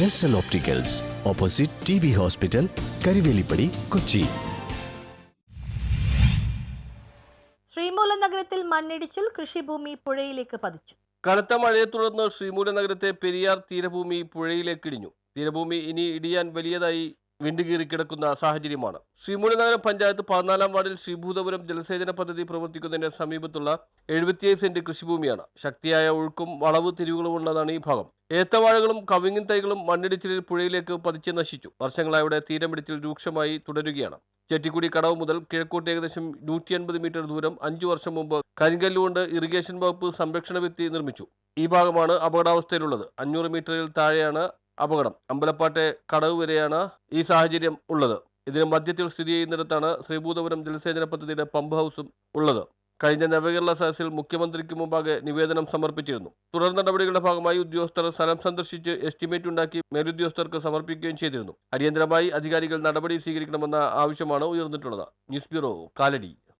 Jesal opticals opposite T B hospital Karivelippadi Kochi Sreemoola നഗരത്തിൽ മണ്ണിടിച്ചിൽ കൃഷിഭൂമി പുഴയിലേക്ക് പതിച്ചു. കനത്ത മഴയെ തുടർന്ന് ശ്രീമൂല നഗരത്തെ പെരിയാർ തീരഭൂമി പുഴയിലേക്ക് ഇടിഞ്ഞു. തീരഭൂമി ഇനി ഇടിയാൻ വലിയതായി വിണ്ടുകീറി കിടക്കുന്ന സാഹചര്യമാണ്. ശ്രീമൂല നഗരം പഞ്ചായത്ത് പതിനാലാം വാർഡിൽ ശ്രീഭൂതപുരം ജലസേചന പദ്ധതി പ്രവർത്തിക്കുന്നതിന് സമീപത്തുള്ള എഴുപത്തിയേഴ് സെന്റ് കൃഷിഭൂമിയാണ്. ശക്തിയായ ഒഴുക്കും വളവ് തിരിവുകളും ഉള്ളതാണ് ഈ ഭാഗം. ഏത്തവാഴകളും കവിങ്ങിൻ തൈകളും മണ്ണിടിച്ചിലിൽ പുഴയിലേക്ക് പതിച്ച് നശിച്ചു. വർഷങ്ങളായി ഇവിടെ തീരമിടിച്ചിൽ രൂക്ഷമായി തുടരുകയാണ്. ചെട്ടിക്കുടി കടവ് മുതൽ കിഴക്കോട്ട് ഏകദേശം നൂറ്റി അൻപത് മീറ്റർ ദൂരം അഞ്ചു വർഷം മുമ്പ് കരിങ്കല്ലുകൊണ്ട് ഇറിഗേഷൻ വകുപ്പ് സംരക്ഷണ ഭിത്തി നിർമ്മിച്ചു. ഈ ഭാഗമാണ് അപകടാവസ്ഥയിലുള്ളത്. അഞ്ഞൂറ് മീറ്ററിൽ താഴെയാണ് അപകടം. അമ്പലപ്പാട്ടെ കടവ് വരെയാണ് ഈ സാഹചര്യം ഉള്ളത്. ഇതിന് മധ്യത്തിൽ സ്ഥിതി ചെയ്യുന്നിടത്താണ് ശ്രീഭൂതപുരം ജലസേചന പദ്ധതിയുടെ പമ്പ് ഹൗസും ഉള്ളത്. കഴിഞ്ഞ നവകേരള സദസ്സിൽ മുഖ്യമന്ത്രിക്ക് മുമ്പാകെ നിവേദനം സമർപ്പിച്ചിരുന്നു. തുടർ നടപടികളുടെ ഭാഗമായി ഉദ്യോഗസ്ഥർ സ്ഥലം സന്ദർശിച്ച് എസ്റ്റിമേറ്റ് ഉണ്ടാക്കി മേലുദ്യോഗസ്ഥർക്ക് സമർപ്പിക്കുകയും ചെയ്തിരുന്നു. അടിയന്തരമായി അധികാരികൾ നടപടി സ്വീകരിക്കണമെന്ന ആവശ്യമാണ് ഉയർന്നിട്ടുള്ളത്. News bureau Kalady.